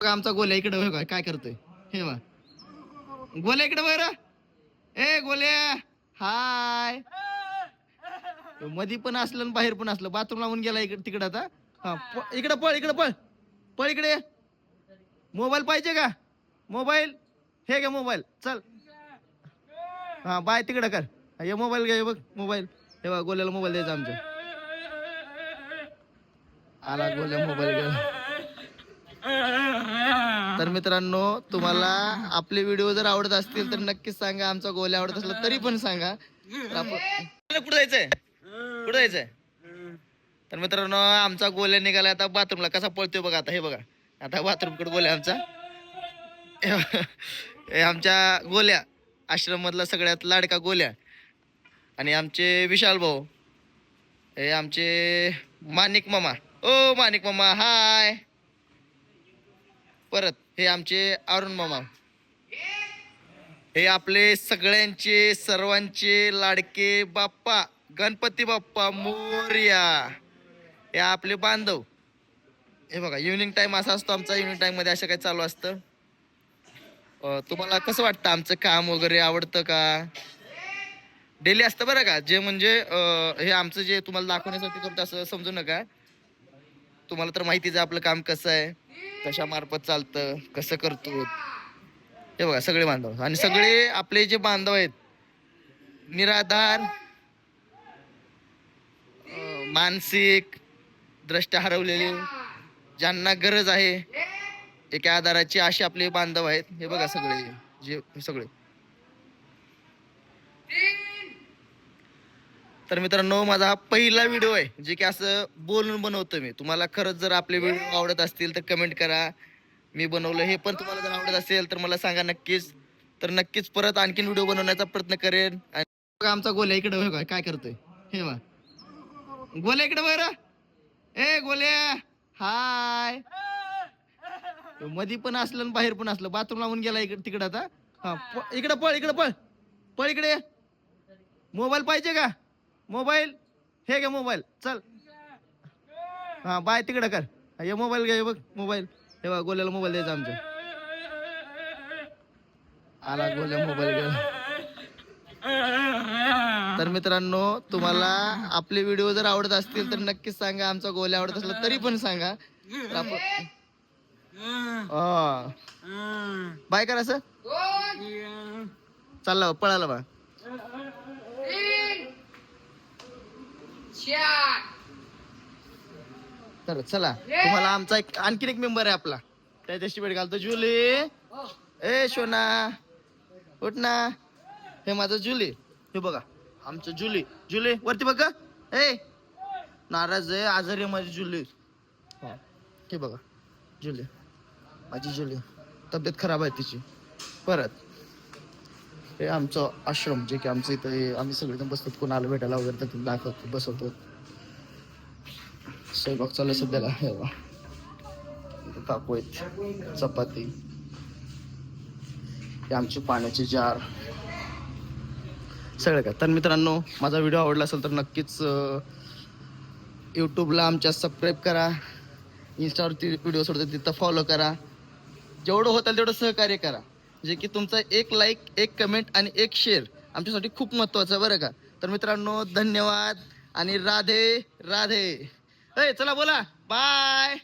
आमचा गोल्या इकडे बघा काय करतोय? हे बघा. गोल्या इकडे बघ ए गोल्या. हाय. मधी पण असलं आणि बाहेर पण असलं. बाथरूम लावून गेला इकडे तिकडे आता. हा इकडे पळ इकडे पळ. पळ इकडे. मोबाईल पाहिजे का? मोबाईल? हे घ्या मोबाईल. चल. हा बाय तिकडे कर. ये हे मोबाईल घ्या बघ मोबाईल. हे बघ गोल्याला मोबाईल द्यायचा आमच्या. आला गोल्या मोबाईल घ्या तर मित्रांनो तुम्हाला आपले व्हिडिओ जर आवडत असतील तर नक्कीच सांगा. आमचा गोल्या आवडत असला तरी पण सांगा. तर आपण कुठं जायचंय? कुठं जायचंय? तर मित्रांनो आमचा गोल्या निघाला आता बाथरूमला. कसा पळतोय बघा आता हे बघा. आता बाथरूमकडे गोल्या आमचा. आमच्या गोल्या. आश्रम मधला सगळ्यात लाडका गोल्या. आणि आमचे विशाल भाऊ. हे आमचे मानिक मामा. ओ मानिक मामा हाय. परत हे आमचे अरुण मामा. हे आपले सगळ्यांचे सर्वांचे लाडके बाप्पा गणपती बाप्पा मोर्या. हे आपले बांधव. हे बघा इव्हिनिंग टाईम असा असतो आमचा इव्हनिंग टाईममध्ये असं काय चालू असतं. तुम्हाला कसं वाटतं? आमचं काम वगैरे आवडतं का? डेली असतं बरं का? जे म्हणजे हे आमचं जे तुम्हाला दाखवण्यासाठी करतो असं समजू नका. तुम्हाला तर माहितीच आहे आपलं काम कसं आहे. कशा मार्फत चालतं कसं करतो? हे बघा सगळे बांधव. आणि सगळे आपले जे बांधव आहेत निराधार मानसिक दृष्ट्या हरवलेले ज्यांना गरज आहे एका आधाराची असे आपले बांधव आहेत. हे बघा सगळे जे सगळे. तर मित्रांनो माझा हा पहिला व्हिडिओ आहे जे की असं बोलून बनवतो मी. तुम्हाला खरंच जर आपले व्हिडिओ आवडत असतील तर कमेंट करा. मी बनवलं हे पण तुम्हाला जर आवडत असेल तर मला सांगा नक्कीच. तर नक्कीच परत आणखीन व्हिडिओ बनवण्याचा प्रयत्न करेन. आणि बघा आमचा गोल्या इकडे बघा काय करतोय. हे बघा. गोल्या इकडे बघ ए गोल्या. हाय मधी पण असलं आणि बाहेर पण असलं. बाथरूम लावून गेला इकडे तिकडे आता. हा इकडे पळ इकडे पळ. पळ इकडे. मोबाईल पाहिजे का? मोबाईल? हे घे मोबाईल. चल. हा बाय तिकडे कर. हा, मोबाईल घे बघ मोबाईल. हे बघ गोल्याला मोबाईल द्यायचा आमच्या. आला गोल्या मोबाईल घ्या तर मित्रांनो तुम्हाला आपले व्हिडिओ जर आवडत असतील तर नक्कीच सांगा. आमचा गोल्या आवडत असला तरी पण सांगा. बाय करा सर. चालला पळाला बा. तर चला तुम्हाला आमचा एक आणखीन एक मेंबर आहे आपला. त्याच्याशी भेट घालतो. जुली. ए शोना. उठ ना. हे माझं जुली. हे बघा आमचं जुली. जुली वरती बघ. ए नाराज आहे आजारी आहे माझी जुली. हा, हे बघा जुली. माझी जुली. तब्येत खराब आहे तिची. परत. हे आमचं आश्रम जे की आमचं इथे आम्ही सगळेजण बसतो. कोणाला भेटायला वगैरे तर दाखवतो बसवतो. स्वयंपाक चालू आहे सध्याला. हे बघा. आहेत. चपाती. हे आमचे पाण्याचे जार. सगळं काय. तर मित्रांनो माझा व्हिडिओ आवडला असेल तर नक्कीच यूट्यूबला आमच्या सबस्क्राईब करा. इन्स्टावरती व्हिडिओ सोडतो तिथं फॉलो करा. जेवढं होतं तेवढं सहकार्य करा. जे की तुमचा एक लाईक एक कमेंट आणि एक शेअर आमच्यासाठी खूप महत्त्वाचं आहे बरं का? तर मित्रांनो धन्यवाद आणि राधे राधे. ए चला बोला. बाय